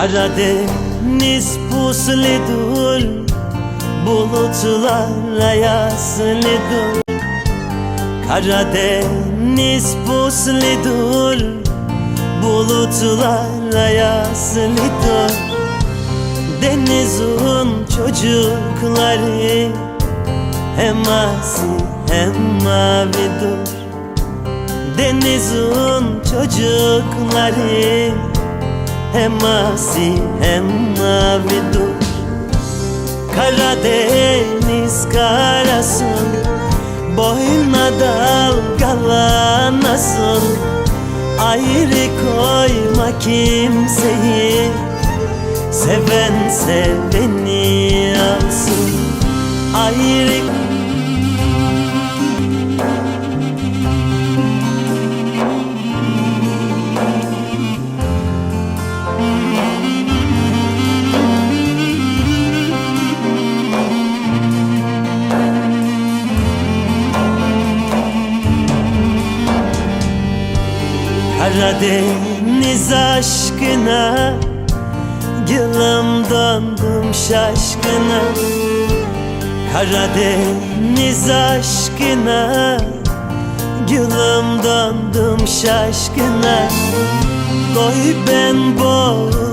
Karadeniz puslidur Bulutlarla yaslıdır Karadeniz puslidur Bulutlarla yaslıdır Denizin çocukları Hem asi hem mavidir Denizin çocukları Hem asi hem mavidir Karadeniz karasın Boyuna dalgalanasın Ayrı koyma kimseyi Seven seveni alsın Ayrı Karadeniz aşkına Yılım döndüm şaşkına. Karadeniz aşkına Yılım döndüm şaşkına. Koy ben boğul